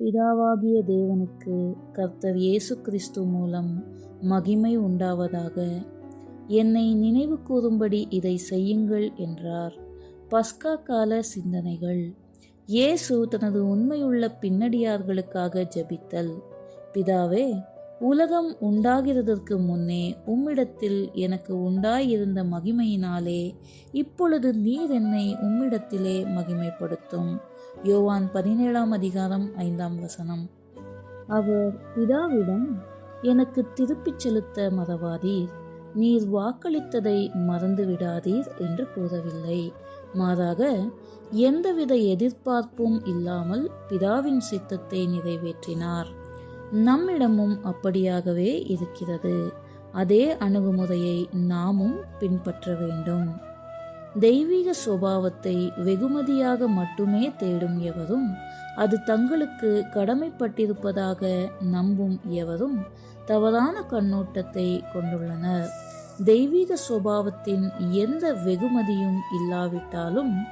பிதாவாகிய தேவனுக்கு கர்த்தர் இயேசு கிறிஸ்து மூலம் மகிமை உண்டாவதாக. என்னை நினைவு கூறும்படி இதை செய்யுங்கள் என்றார். பஸ்கா கால சிந்தனைகள். இயேசு தனது உண்மையுள்ள பின்னடியார்களுக்காக ஜபித்தல். பிதாவே உலகம் உண்டாகிறதற்கு முன்னே உம்மிடத்தில் எனக்கு உண்டாயிருந்த மகிமையினாலே இப்பொழுது நீர் என்னை உம்மிடத்திலே மகிமைப்படுத்தும். யோவான் பதினேழாம் அதிகாரம் ஐந்தாம் வசனம். அவர் பிதாவிடம் எனக்கு திருப்பிச் செலுத்த மறவாதீர். நீர் வாக்களித்ததை மறந்துவிடாதீர் என்று கூறவில்லை. மாறாக எந்தவித எதிர்பார்ப்பும் இல்லாமல் பிதாவின் சித்தத்தை நிறைவேற்றினார். நம்மிடமும் அப்படியாகவே இருக்கிறது. அதே அணுகுமுறையை நாமும் பின்பற்ற வேண்டும். தெய்வீக சுபாவத்தை வெகுமதியாக மட்டுமே தேடும் எவரும் அது தங்களுக்கு கடமைப்பட்டிருப்பதாக நம்பும் எவரும் தவறான கண்ணோட்டத்தை கொண்டுள்ளனர். தெய்வீக சுபாவத்தின் எந்த வெகுமதியும் இல்லாவிட்டாலும்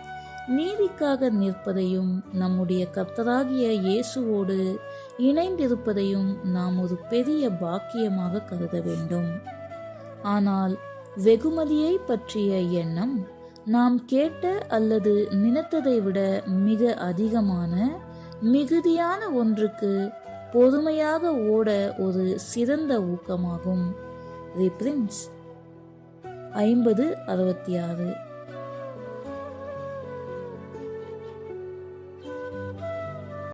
நீதிக்காக நிற்பதையும் நம்முடைய கர்த்தராகிய இயேசுவோடு இணைந்திருப்பதையும் நாம் ஒரு பெரிய பாக்கியமாக கருத வேண்டும். ஆனால் வெகுமதியை பற்றிய எண்ணம் நாம் கேட்ட அல்லது நினைத்ததை விட மிக அதிகமான மிகுதியான ஒன்றுக்கு பொறுமையாக ஓட ஒரு சிறந்த ஊக்கமாகும். ரிப்ரின்ஸ் ஐம்பது அறுபத்தி ஆறு.